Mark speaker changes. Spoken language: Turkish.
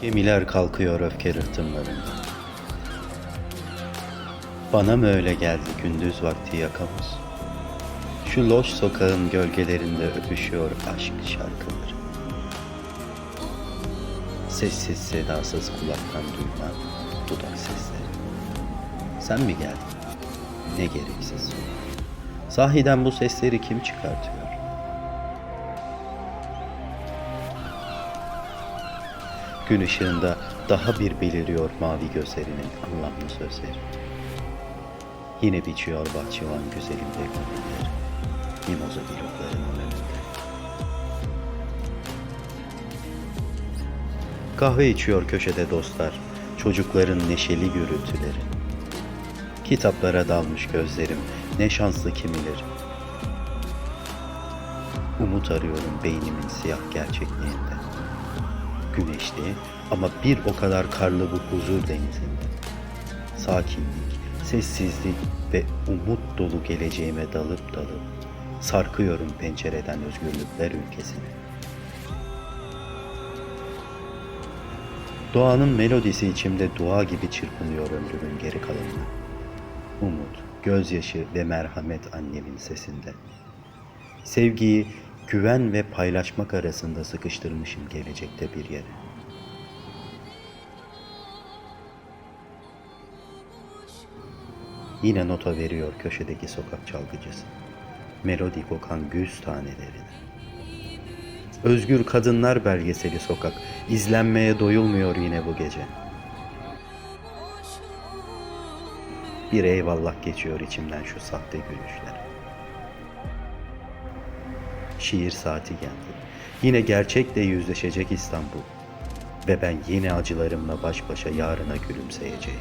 Speaker 1: Çeşmiler kalkıyor öfke rıhtımlarında. Bana mı öyle geldi gündüz vakti yakamız? Şu loş sokağın gölgelerinde öpüşüyor aşk şarkıları. Sessiz sedasız kulaktan duyulan dudak sesleri. Sen mi geldin? Ne gereksiz. Sahiden bu sesleri kim çıkartıyor? Gün ışığında daha bir beliriyor mavi gözlerinin anlamlı sözleri. Yine biçiyor bahçıvan güzelim peygamberleri. Mimoza bloklarının önünde. Kahve içiyor köşede dostlar, çocukların neşeli gürültüleri. Kitaplara dalmış gözlerim, ne şanslı kimileri. Umut arıyorum beynimin siyah gerçekliğinde. Güneşli ama bir o kadar karlı bu huzur denizinde. Sakinlik, sessizlik ve umut dolu geleceğime dalıp dalıp sarkıyorum pencereden özgürlükler ülkesine. Doğanın melodisi içimde dua gibi çırpınıyor ömrümün geri kalanına. Umut, gözyaşı ve merhamet annemin sesinde. Sevgiyi güven ve paylaşmak arasında sıkıştırmışım gelecekte bir yere. Yine nota veriyor köşedeki sokak çalgıcısı. Melodi kokan güz tanelerini. Özgür Kadınlar belgeseli sokak. izlenmeye doyulmuyor yine bu gece. Bir eyvallah geçiyor içimden şu sahte gülüşlere. Şiir saati geldi. Yine gerçekle yüzleşecek İstanbul. Ve ben yine acılarımla baş başa yarına gülümseyeceğim.